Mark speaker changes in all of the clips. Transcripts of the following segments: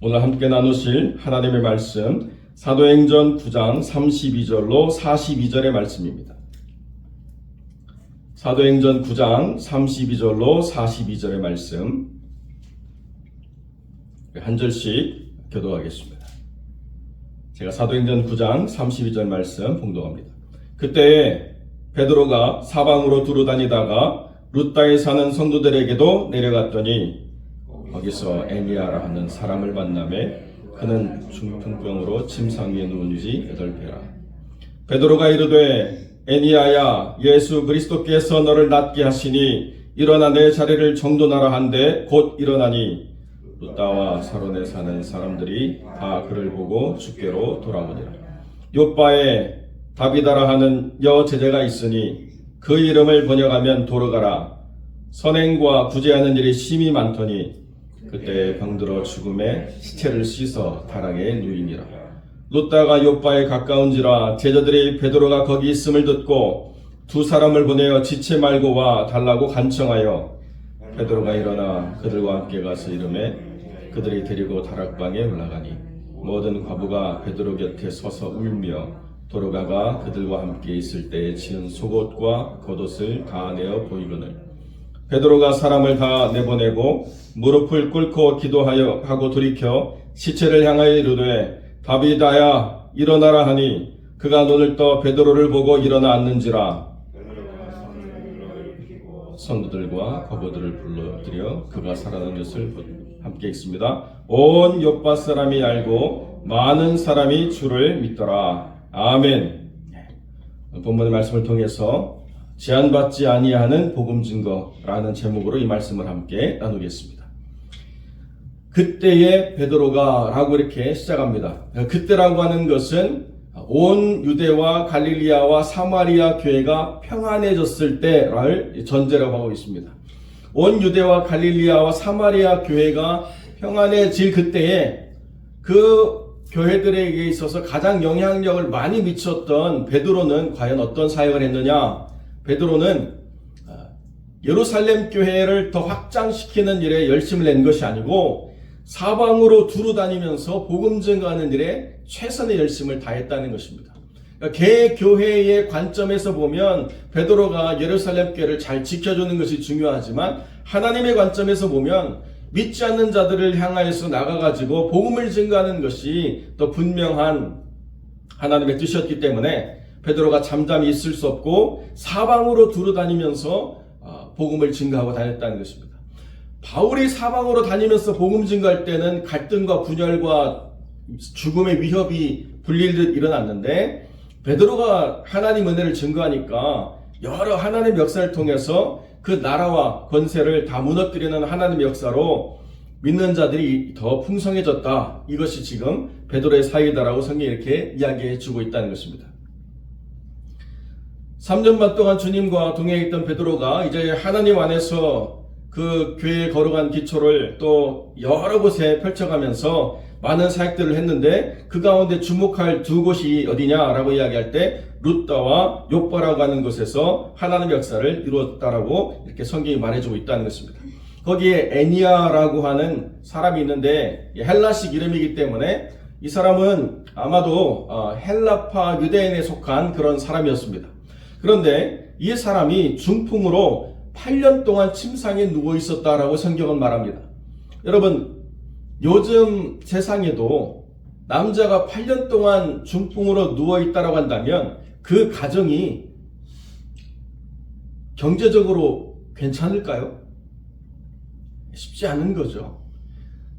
Speaker 1: 오늘 함께 나누실 하나님의 말씀 사도행전 9장 32절로 42절의 말씀입니다. 사도행전 9장 32절로 42절의 말씀 한 절씩 교도하겠습니다. 제가 사도행전 9장 32절 말씀 봉독합니다. 그때 베드로가 사방으로 두루 다니다가 루따에 사는 성도들에게도 내려갔더니 거기서 애니아라 하는 사람을 만남에 그는 중풍병으로 침상 위에 누운 지 여덟 배라. 베드로가 이르되 애니아야 예수 그리스도께서 너를 낫게 하시니 일어나 내 자리를 정돈하라 한데 곧 일어나니 루따와 사론에 사는 사람들이 다 그를 보고 주께로 돌아오니라. 요바에 다비다라 하는 여 제자가 있으니 그 이름을 번역하면 도르가라. 선행과 구제하는 일이 심히 많더니 그때 병들어 죽음에 시체를 씻어 다락에 누이니라. 롯다가 요바에 가까운지라 제자들이 베드로가 거기 있음을 듣고 두 사람을 보내어 지체 말고 와 달라고 간청하여 베드로가 일어나 그들과 함께 가서 이름에 그들이 데리고 다락방에 올라가니 모든 과부가 베드로 곁에 서서 울며 도로가가 그들과 함께 있을 때에 지은 속옷과 겉옷을 다 내어 보이거늘 베드로가 사람을 다 내보내고 무릎을 꿇고 기도하여 하고 돌이켜 시체를 향하여 이르되 다비다야 일어나라 하니 그가 눈을 떠 베드로를 보고 일어나 앉는지라 성도들과 과부들을 불러들여 그가 살아난 것을 함께 읽습니다. 온 요파 사람이 알고 많은 사람이 주를 믿더라. 아멘. 본문의 말씀을 통해서 제한받지 아니하는 복음 증거라는 제목으로 이 말씀을 함께 나누겠습니다. 그때의 베드로가라고 이렇게 시작합니다. 그때라고 하는 것은 온 유대와 갈릴리아와 사마리아 교회가 평안해졌을 때를 전제라고 하고 있습니다. 온 유대와 갈릴리아와 사마리아 교회가 평안해질 그때에 그 교회들에게 있어서 가장 영향력을 많이 미쳤던 베드로는 과연 어떤 사역을 했느냐? 베드로는 예루살렘 교회를 더 확장시키는 일에 열심을 낸 것이 아니고 사방으로 두루 다니면서 복음 증거하는 일에 최선의 열심을 다했다는 것입니다. 그러니까 개교회의 관점에서 보면 베드로가 예루살렘 교회를 잘 지켜주는 것이 중요하지만 하나님의 관점에서 보면 믿지 않는 자들을 향하여서 나가가지고 복음을 증거하는 것이 더 분명한 하나님의 뜻이었기 때문에 베드로가 잠잠히 있을 수 없고 사방으로 두루 다니면서 복음을 증거하고 다녔다는 것입니다. 바울이 사방으로 다니면서 복음 증거할 때는 갈등과 분열과 죽음의 위협이 불릴 듯 일어났는데 베드로가 하나님 은혜를 증거하니까 여러 하나님 역사를 통해서 그 나라와 권세를 다 무너뜨리는 하나님 역사로 믿는 자들이 더 풍성해졌다. 이것이 지금 베드로의 사이다라고 성경이 이렇게 이야기해 주고 있다는 것입니다. 3년 반 동안 주님과 동행했던 베드로가 이제 하나님 안에서 그 교회에 걸어간 기초를 또 여러 곳에 펼쳐가면서 많은 사역들을 했는데 그 가운데 주목할 두 곳이 어디냐라고 이야기할 때 룻다와 요바라고 하는 곳에서 하나님 역사를 이루었다라고 이렇게 성경이 말해주고 있다는 것입니다. 거기에 애니아라고 하는 사람이 있는데 헬라식 이름이기 때문에 이 사람은 아마도 헬라파 유대인에 속한 그런 사람이었습니다. 그런데 이 사람이 중풍으로 8년 동안 침상에 누워 있었다라고 성경은 말합니다. 여러분, 요즘 세상에도 남자가 8년 동안 중풍으로 누워 있다라고 한다면 그 가정이 경제적으로 괜찮을까요? 쉽지 않은 거죠.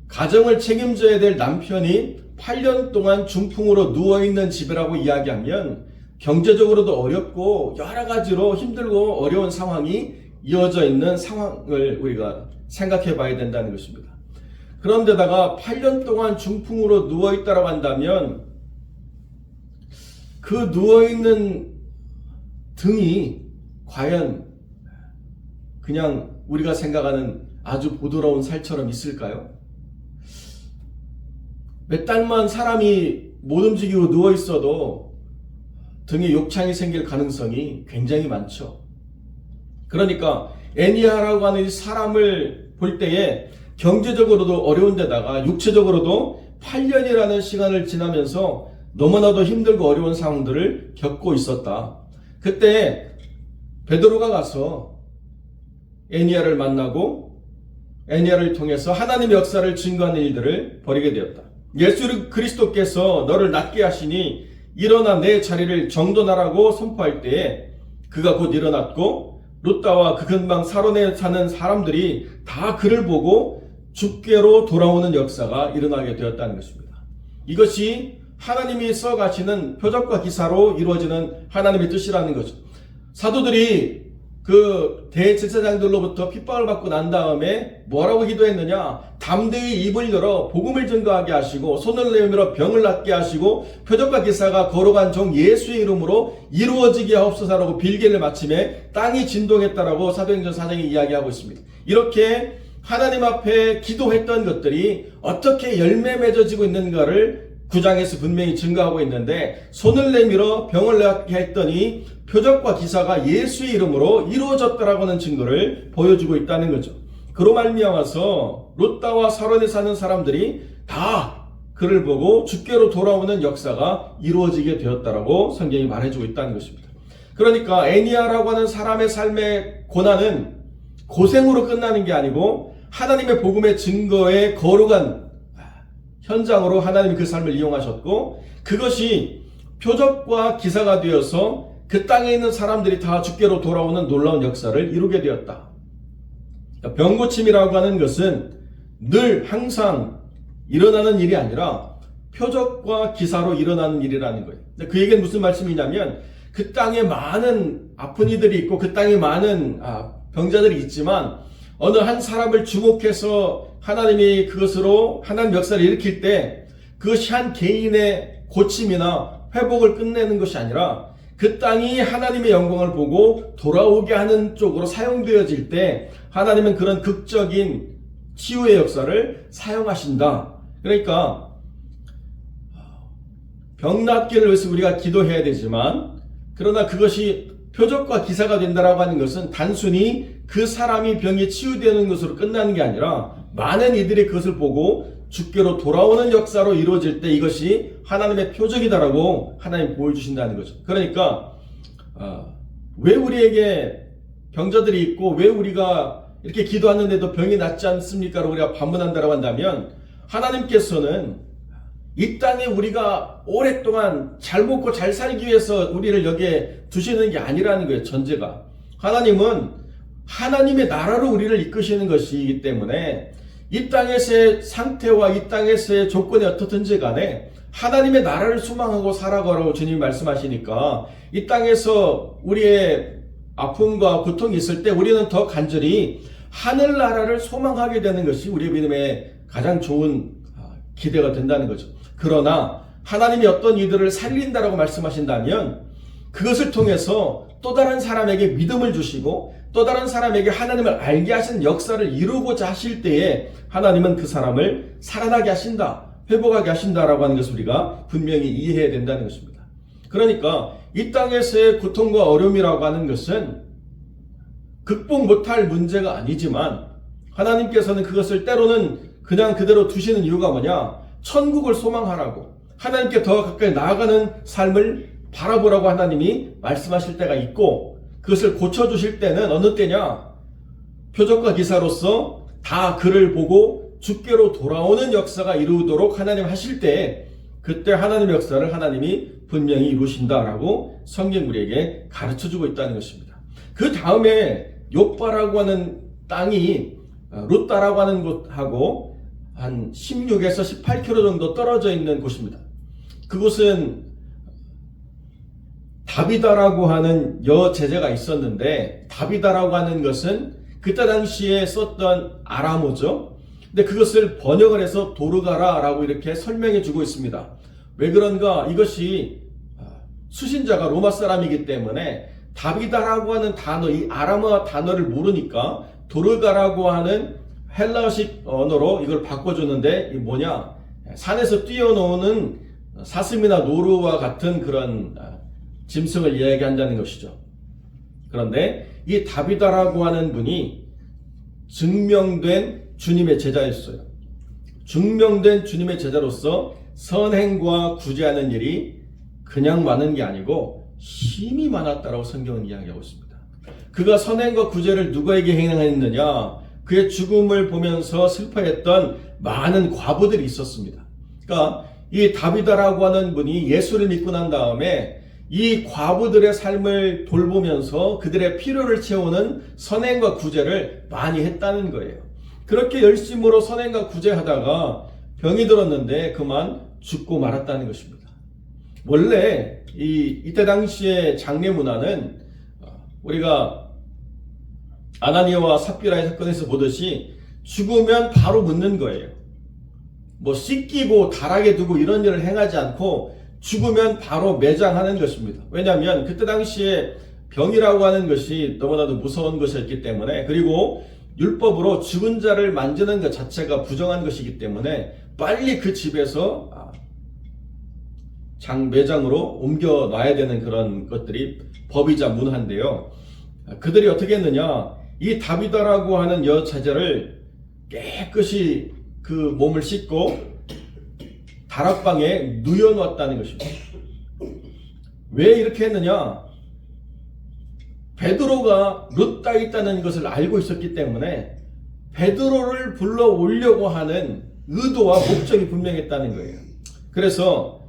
Speaker 1: 가정을 책임져야 될 남편이 8년 동안 중풍으로 누워 있는 집이라고 이야기하면 경제적으로도 어렵고 여러 가지로 힘들고 어려운 상황이 이어져 있는 상황을 우리가 생각해 봐야 된다는 것입니다. 그런데다가 8년 동안 중풍으로 누워 있다고 한다면 그 누워 있는 등이 과연 그냥 우리가 생각하는 아주 부드러운 살처럼 있을까요? 몇 달만 사람이 못 움직이고 누워 있어도 등에 욕창이 생길 가능성이 굉장히 많죠. 그러니까 애니아라고 하는 이 사람을 볼 때에 경제적으로도 어려운 데다가 육체적으로도 8년이라는 시간을 지나면서 너무나도 힘들고 어려운 상황들을 겪고 있었다. 그때 베드로가 가서 애니아를 만나고 애니아를 통해서 하나님의 역사를 증거하는 일들을 벌이게 되었다. 예수 그리스도께서 너를 낫게 하시니 일어나 내 자리를 정돈하라고 선포할 때에 그가 곧 일어났고 룻다와 그 근방 사론에 사는 사람들이 다 그를 보고 죽게로 돌아오는 역사가 일어나게 되었다는 것입니다. 이것이 하나님이 써가시는 표적과 기사로 이루어지는 하나님의 뜻이라는 거죠. 사도들이 그 대제사장들로부터 핍박을 받고 난 다음에 뭐라고 기도했느냐? 담대히 입을 열어 복음을 증거하게 하시고 손을 내밀어 병을 낫게 하시고 표적과 기사가 걸어간 종 예수의 이름으로 이루어지게 하옵소서라고 빌기를 마침에 땅이 진동했다라고 사도행전 사장이 이야기하고 있습니다. 이렇게 하나님 앞에 기도했던 것들이 어떻게 열매 맺어지고 있는가를 구장에서 분명히 증거하고 있는데 손을 내밀어 병을 낫게 했더니 표적과 기사가 예수의 이름으로 이루어졌다라고 하는 증거를 보여주고 있다는 거죠. 그로 말미암아서 롯다와 사론에 사는 사람들이 다 그를 보고 주께로 돌아오는 역사가 이루어지게 되었다라고 성경이 말해주고 있다는 것입니다. 그러니까 애니아라고 하는 사람의 삶의 고난은 고생으로 끝나는 게 아니고 하나님의 복음의 증거에 거룩한 현장으로 하나님이 그 삶을 이용하셨고 그것이 표적과 기사가 되어서 그 땅에 있는 사람들이 다 주께로 돌아오는 놀라운 역사를 이루게 되었다. 그러니까 병고침이라고 하는 것은 늘 항상 일어나는 일이 아니라 표적과 기사로 일어나는 일이라는 거예요. 그 얘기는 무슨 말씀이냐면 그 땅에 많은 아픈 이들이 있고 그 땅에 많은 아, 병자들이 있지만 어느 한 사람을 주목해서 하나님이 그것으로 하나님 역사를 일으킬 때 그것이 한 개인의 고침이나 회복을 끝내는 것이 아니라 그 땅이 하나님의 영광을 보고 돌아오게 하는 쪽으로 사용되어질 때 하나님은 그런 극적인 치유의 역사를 사용하신다. 그러니까 병 낫기를 위해서 우리가 기도해야 되지만 그러나 그것이 표적과 기사가 된다라고 하는 것은 단순히 그 사람이 병이 치유되는 것으로 끝나는 게 아니라 많은 이들이 그것을 보고 주께로 돌아오는 역사로 이루어질 때 이것이 하나님의 표적이다라고 하나님 보여주신다는 거죠. 그러니까 어, 왜 우리에게 병자들이 있고 왜 우리가 이렇게 기도하는데도 병이 낫지 않습니까? 우리가 반문한다라고 한다면 하나님께서는 이 땅에 우리가 오랫동안 잘 먹고 잘 살기 위해서 우리를 여기에 두시는 게 아니라는 거예요, 전제가. 하나님은 하나님의 나라로 우리를 이끄시는 것이기 때문에 이 땅에서의 상태와 이 땅에서의 조건이 어떻든지 간에 하나님의 나라를 소망하고 살아가라고 주님이 말씀하시니까 이 땅에서 우리의 아픔과 고통이 있을 때 우리는 더 간절히 하늘나라를 소망하게 되는 것이 우리의 믿음의 가장 좋은 아, 기대가 된다는 거죠. 그러나 하나님이 어떤 이들을 살린다라고 말씀하신다면 그것을 통해서 또 다른 사람에게 믿음을 주시고 또 다른 사람에게 하나님을 알게 하시는 역사를 이루고자 하실 때에 하나님은 그 사람을 살아나게 하신다. 회복하게 하신다라고 하는 것을 우리가 분명히 이해해야 된다는 것입니다. 그러니까 이 땅에서의 고통과 어려움이라고 하는 것은 극복 못할 문제가 아니지만 하나님께서는 그것을 때로는 그냥 그대로 두시는 이유가 뭐냐? 천국을 소망하라고 하나님께 더 가까이 나아가는 삶을 바라보라고 하나님이 말씀하실 때가 있고 그것을 고쳐주실 때는 어느 때냐? 표적과 기사로서 다 그를 보고 주께로 돌아오는 역사가 이루도록 하나님 하실 때 그때 하나님의 역사를 하나님이 분명히 이루신다라고 성경 우리에게 가르쳐 주고 있다는 것입니다. 그 다음에 요바라고 하는 땅이 어, 룻다라고 하는 곳하고 한 16에서 18km 정도 떨어져 있는 곳입니다. 그곳은 다비다라고 하는 여 제자가 있었는데 다비다라고 하는 것은 그때 당시에 썼던 아람어죠. 근데 그것을 번역을 해서 도르가라라고 이렇게 설명해 주고 있습니다. 왜 그런가? 이것이 수신자가 로마 사람이기 때문에 다비다라고 하는 단어, 이 아람어 단어를 모르니까 도르가라고 하는 헬라식 언어로 이걸 바꿔주는데 이 뭐냐? 산에서 뛰어노는 사슴이나 노루와 같은 그런 짐승을 이야기한다는 것이죠. 그런데 이 다비다라고 하는 분이 증명된 주님의 제자였어요. 증명된 주님의 제자로서 선행과 구제하는 일이 그냥 많은 게 아니고 힘이 많았다라고 성경은 이야기하고 있습니다. 그가 선행과 구제를 누구에게 행했느냐? 그의 죽음을 보면서 슬퍼했던 많은 과부들이 있었습니다. 그러니까 이 다비다라고 하는 분이 예수를 믿고 난 다음에 이 과부들의 삶을 돌보면서 그들의 필요를 채우는 선행과 구제를 많이 했다는 거예요. 그렇게 열심으로 선행과 구제하다가 병이 들었는데 그만 죽고 말았다는 것입니다. 원래 이 이때 당시의 장례 문화는 우리가 아나니아와 삽비라의 사건에서 보듯이 죽으면 바로 묻는 거예요. 뭐 씻기고 달하게 두고 이런 일을 행하지 않고 죽으면 바로 매장하는 것입니다. 왜냐하면 그때 당시에 병이라고 하는 것이 너무나도 무서운 것이었기 때문에 그리고 율법으로 죽은 자를 만지는 것 자체가 부정한 것이기 때문에 빨리 그 집에서 아, 장 매장으로 옮겨 놔야 되는 그런 것들이 법이자 문화인데요. 그들이 어떻게 했느냐? 이 다비다라고 하는 여자제를 깨끗이 그 몸을 씻고 다락방에 누여놓았다는 것입니다. 왜 이렇게 했느냐? 베드로가 룻다 있다는 것을 알고 있었기 때문에 베드로를 불러 오려고 하는 의도와 목적이 분명했다는 거예요. 그래서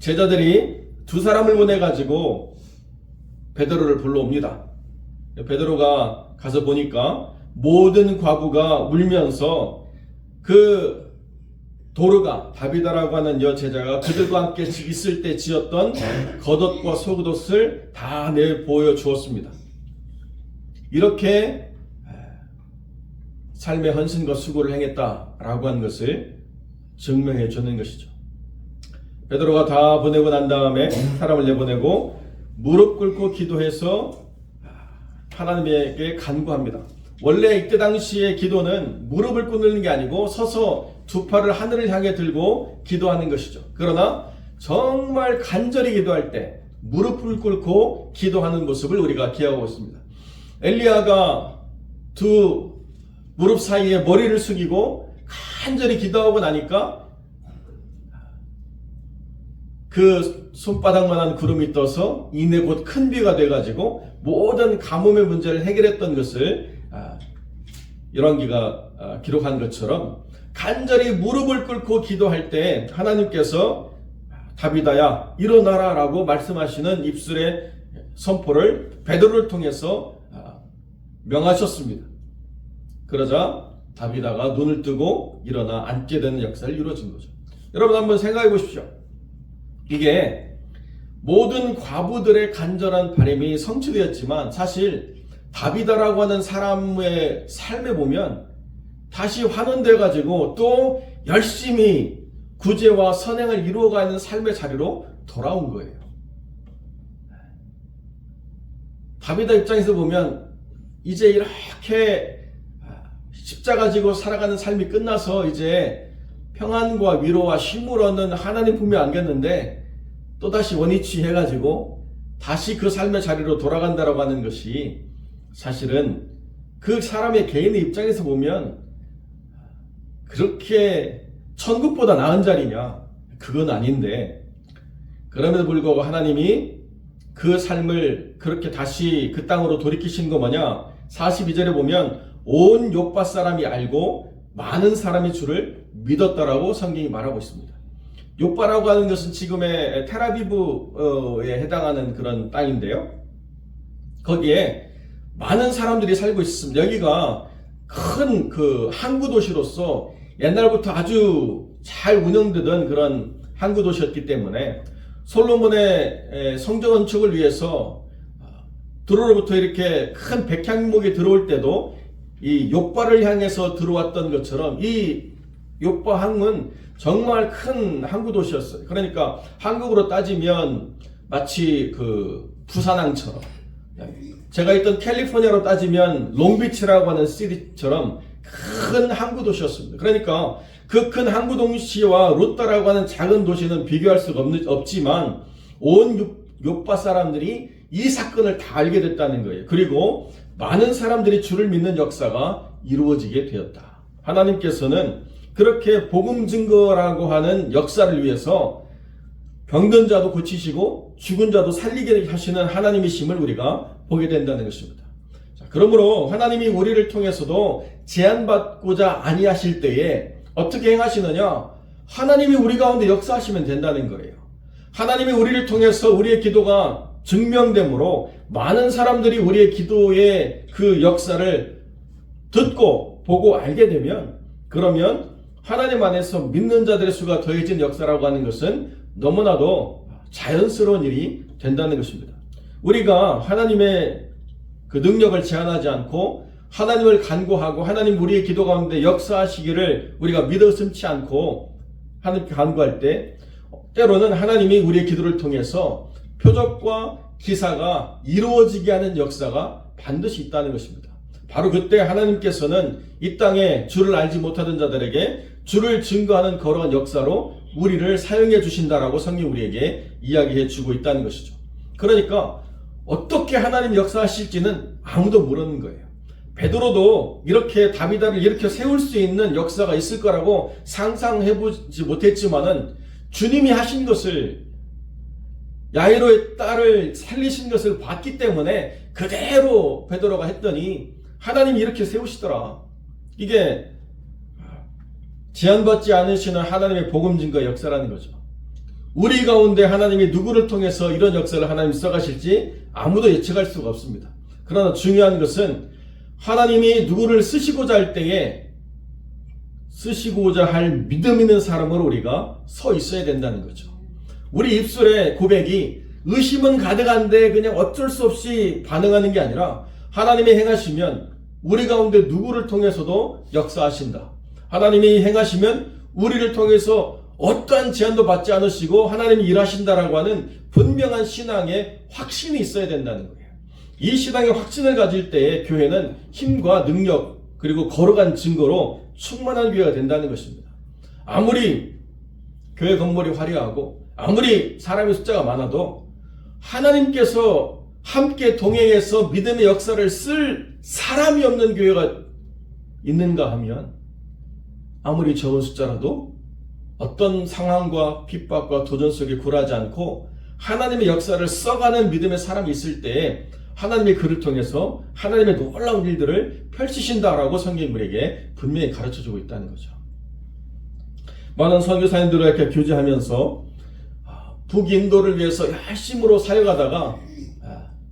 Speaker 1: 제자들이 두 사람을 보내 가지고 베드로를 불러옵니다. 베드로가 가서 보니까 모든 과부가 울면서 그 도르가 다비다라고 하는 여 제자가 그들과 함께 있을 때 지었던 겉옷과 속옷을 다 내 보여 주었습니다. 이렇게 삶의 헌신과 수고를 행했다라고 하는 것을 증명해 주는 것이죠. 베드로가 다 보내고 난 다음에 사람을 내보내고 무릎 꿇고 기도해서 하나님에게 간구합니다. 원래 이때 당시의 기도는 무릎을 꿇는 게 아니고 서서 두 팔을 하늘을 향해 들고 기도하는 것이죠. 그러나 정말 간절히 기도할 때 무릎을 꿇고 기도하는 모습을 우리가 기하고 있습니다. 엘리야가 두 무릎 사이에 머리를 숙이고 간절히 기도하고 나니까 그 손바닥만한 구름이 떠서 이내 곧 큰 비가 돼가지고 모든 가뭄의 문제를 해결했던 것을 아, 열왕기가 아, 기록한 것처럼 간절히 무릎을 꿇고 기도할 때 하나님께서 다비다야 일어나라라고 말씀하시는 입술의 선포를 베드로를 통해서 아, 명하셨습니다. 그러자 다비다가 눈을 뜨고 일어나 앉게 되는 역사를 이루어진 거죠. 여러분 한번 생각해 보십시오. 이게 모든 과부들의 간절한 바람이 성취되었지만 사실 다비다라고 하는 사람의 삶에 보면 다시 환원돼 가지고 또 열심히 구제와 선행을 이루어가는 삶의 자리로 돌아온 거예요. 다비다 입장에서 보면 이제 이렇게 십자가 지고 살아가는 삶이 끝나서 이제 평안과 위로와 힘을 얻는 하나님 품에 안겼는데 또다시 원위치 해가지고 다시 그 삶의 자리로 돌아간다라고 하는 것이 사실은 그 사람의 개인의 입장에서 보면 그렇게 천국보다 나은 자리냐? 그건 아닌데 그럼에도 불구하고 하나님이 그 삶을 그렇게 다시 그 땅으로 돌이키신 거 뭐냐? 42절에 보면 온 요파 사람이 알고 많은 사람이 주를 믿었다라고 성경이 말하고 있습니다. 요파라고 하는 것은 지금의 테라비브에 해당하는 그런 땅인데요. 거기에 많은 사람들이 살고 있습니다. 여기가 큰 그 항구 도시로서 옛날부터 아주 잘 운영되던 그런 항구 도시였기 때문에 솔로몬의 성전 건축을 위해서 들어로부터 이렇게 큰 백향목이 들어올 때도 이 욕바를 향해서 들어왔던 것처럼 이 욕바 항은 정말 큰 항구 도시였어요. 그러니까 한국으로 따지면 마치 그 부산항처럼 제가 있던 캘리포니아로 따지면 롱비치라고 하는 시티처럼 큰 항구 도시였습니다. 그러니까 그 큰 항구 도시와 롯다라고 하는 작은 도시는 비교할 수가 없, 없지만 온 욕바 사람들이 이 사건을 다 알게 됐다는 거예요. 그리고 많은 사람들이 주를 믿는 역사가 이루어지게 되었다. 하나님께서는 그렇게 복음 증거라고 하는 역사를 위해서 병든 자도 고치시고 죽은 자도 살리게 하시는 하나님이심을 우리가 보게 된다는 것입니다. 자, 그러므로 하나님이 우리를 통해서도 제한받고자 아니하실 때에 어떻게 행하시느냐? 하나님이 우리 가운데 역사하시면 된다는 거예요. 하나님이 우리를 통해서 우리의 기도가 증명되므로 많은 사람들이 우리의 기도의 그 역사를 듣고 보고 알게 되면 그러면 하나님 안에서 믿는 자들의 수가 더해진 역사라고 하는 것은 너무나도 자연스러운 일이 된다는 것입니다. 우리가 하나님의 그 능력을 제한하지 않고 하나님을 간구하고 하나님 우리의 기도 가운데 역사하시기를 우리가 믿어 심지 않고 하나님께 간구할 때 때로는 하나님이 우리의 기도를 통해서 표적과 기사가 이루어지게 하는 역사가 반드시 있다는 것입니다. 바로 그때 하나님께서는 이 땅에 주를 알지 못하던 자들에게 주를 증거하는 거룩한 역사로 우리를 사용해 주신다라고 성경 우리에게 이야기해 주고 있다는 것이죠. 그러니까 어떻게 하나님 역사하실지는 아무도 모르는 거예요. 베드로도 이렇게 다비다를 이렇게 세울 수 있는 역사가 있을 거라고 상상해 보지 못했지만은 주님이 하신 것을 야이로의 딸을 살리신 것을 봤기 때문에 그대로 베드로가 했더니 하나님이 이렇게 세우시더라. 이게 제한받지 않으시는 하나님의 복음 증거 역사라는 거죠. 우리 가운데 하나님이 누구를 통해서 이런 역사를 하나님 써가실지 아무도 예측할 수가 없습니다. 그러나 중요한 것은 하나님이 누구를 쓰시고자 할 때에 쓰시고자 할 믿음 있는 사람으로 우리가 서 있어야 된다는 거죠. 우리 입술의 고백이 의심은 가득한데 그냥 어쩔 수 없이 반응하는 게 아니라 하나님이 행하시면 우리 가운데 누구를 통해서도 역사하신다. 하나님이 행하시면 우리를 통해서 어떠한 제한도 받지 않으시고 하나님이 일하신다라고 하는 분명한 신앙의 확신이 있어야 된다는 거예요. 이 신앙의 확신을 가질 때에 교회는 힘과 능력 그리고 거룩한 증거로 충만한 교회가 된다는 것입니다. 아무리 교회 건물이 화려하고 아무리 사람의 숫자가 많아도 하나님께서 함께 동행해서 믿음의 역사를 쓸 사람이 없는 교회가 있는가 하면 아무리 적은 숫자라도 어떤 상황과 핍박과 도전 속에 굴하지 않고 하나님의 역사를 써가는 믿음의 사람이 있을 때에 하나님의 그를 통해서 하나님의 놀라운 일들을 펼치신다라고 성경 우리에게 분명히 가르쳐 주고 있다는 거죠. 많은 선교사님들과 이렇게 교제하면서 북인도를 위해서 열심으로 사역하다가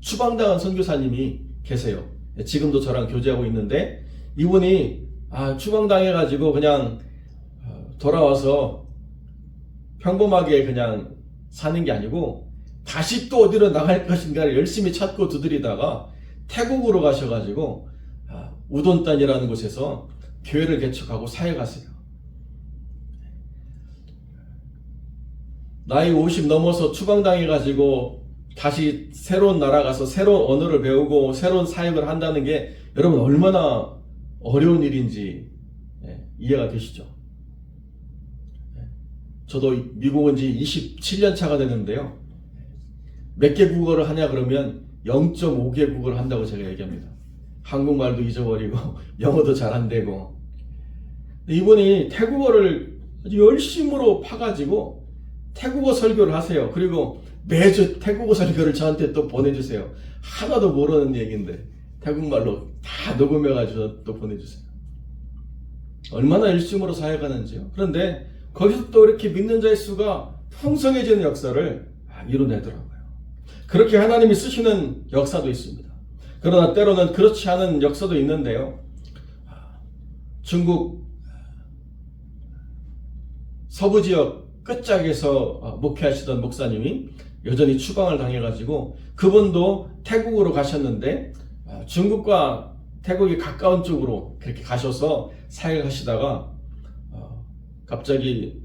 Speaker 1: 추방당한 선교사님이 계세요. 지금도 저랑 교제하고 있는데 이분이 아, 추방당해가지고 그냥 어, 돌아와서 평범하게 그냥 사는 게 아니고 다시 또 어디로 나갈 것인가를 열심히 찾고 두드리다가 태국으로 가셔가지고 아, 우돈단이라는 곳에서 교회를 개척하고 사역하세요. 나이 50 넘어서 추방당해가지고 다시 새로운 나라 가서 새로운 언어를 배우고 새로운 사역을 한다는 게 여러분 얼마나 어려운 일인지 예, 이해가 되시죠? 예, 저도 미국 온 지 27년 차가 되는데요. 몇 개 국어를 하냐 그러면 0.5개 국어를 한다고 제가 얘기합니다. 한국말도 잊어버리고 영어도 잘 안 되고 이분이 태국어를 아주 열심으로 파가지고 태국어 설교를 하세요. 그리고 매주 태국어 설교를 저한테 또 보내주세요. 하나도 모르는 얘기인데 태국말로 다 녹음해가지고 또 보내주세요. 얼마나 열심으로 사역하는지요. 그런데 거기서 또 이렇게 믿는 자의 수가 풍성해지는 역사를 이뤄내더라고요. 그렇게 하나님이 쓰시는 역사도 있습니다. 그러나 때로는 그렇지 않은 역사도 있는데요. 중국 서부 지역 끝짝에서 목회하시던 목사님이 여전히 추방을 당해가지고 그분도 태국으로 가셨는데 중국과 태국이 가까운 쪽으로 그렇게 가셔서 사역하시다가 갑자기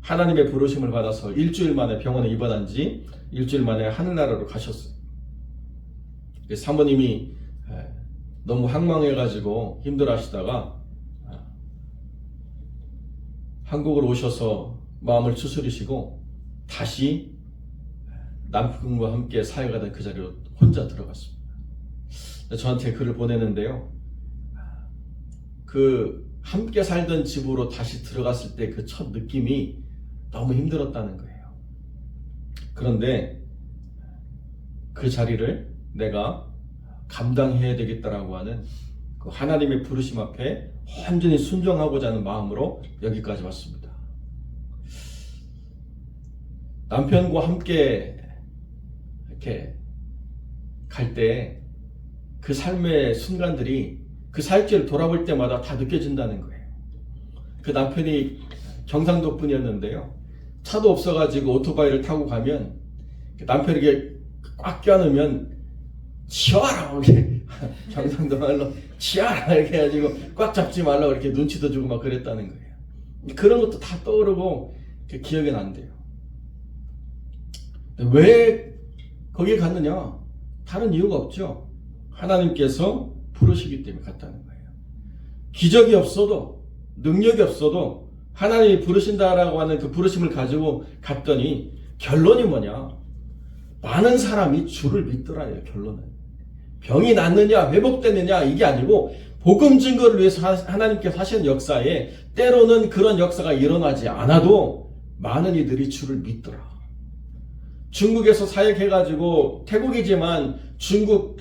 Speaker 1: 하나님의 부르심을 받아서 일주일 만에 병원에 입원한 지 일주일 만에 하늘나라로 가셨어요. 사모님이 너무 항망해가지고 힘들어하시다가 한국으로 오셔서 마음을 추스리시고 다시 남편과 함께 사역하던 그 자리로 혼자 들어갔습니다. 저한테 글을 보내는데요. 그 함께 살던 집으로 다시 들어갔을 때 그 첫 느낌이 너무 힘들었다는 거예요. 그런데 그 자리를 내가 감당해야 되겠다라고 하는 그 하나님의 부르심 앞에 완전히 순종하고자 하는 마음으로 여기까지 왔습니다. 남편과 함께 이렇게 갈 때 그 삶의 순간들이 그 살길을 돌아볼 때마다 다 느껴진다는 거예요. 그 남편이 경상도 분이었는데요. 차도 없어가지고 오토바이를 타고 가면 그 남편에게 꽉 껴안으면 치워라 이렇게 경상도 말로 치워라 이렇게 해가지고 꽉 잡지 말라고 이렇게 눈치도 주고 막 그랬다는 거예요. 그런 것도 다 떠오르고 그 기억에 난대요. 왜 거기에 갔느냐? 다른 이유가 없죠. 하나님께서 부르시기 때문에 갔다는 거예요. 기적이 없어도 능력이 없어도 하나님이 부르신다라고 하는 그 부르심을 가지고 갔더니 결론이 뭐냐? 많은 사람이 주를 믿더라요. 결론은 병이 낫느냐 회복되느냐 이게 아니고 복음 증거를 위해서 하- 하나님께서 하시는 역사에 때로는 그런 역사가 일어나지 않아도 많은 이들이 주를 믿더라. 중국에서 사역해가지고 태국이지만 중국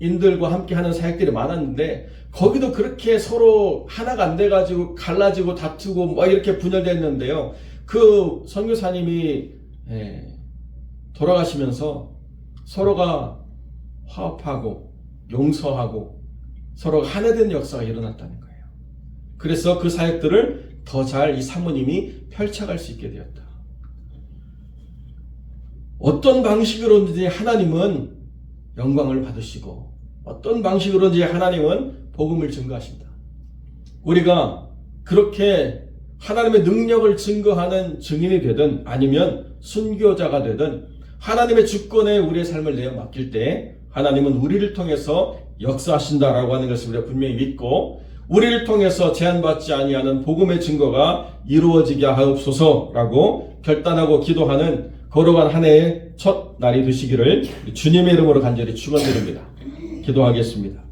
Speaker 1: 인들과 함께 하는 사역들이 많았는데 거기도 그렇게 서로 하나가 안 돼가지고 갈라지고 다투고 뭐 이렇게 분열됐는데요. 그 선교사님이 예, 돌아가시면서 서로가 화합하고 용서하고 서로가 하나 된 역사가 일어났다는 거예요. 그래서 그 사역들을 더 잘 이 사모님이 펼쳐갈 수 있게 되었다. 어떤 방식으로든지 하나님은 영광을 받으시고 어떤 방식으로든지 하나님은 복음을 증거하십니다. 우리가 그렇게 하나님의 능력을 증거하는 증인이 되든 아니면 순교자가 되든 하나님의 주권에 우리의 삶을 내어 맡길 때 하나님은 우리를 통해서 역사하신다라고 하는 것을 우리가 분명히 믿고 우리를 통해서 제한받지 아니하는 복음의 증거가 이루어지게 하옵소서라고 결단하고 기도하는 걸어간 한 해의 첫 날이 되시기를 주님의 이름으로 간절히 축원드립니다. 기도하겠습니다.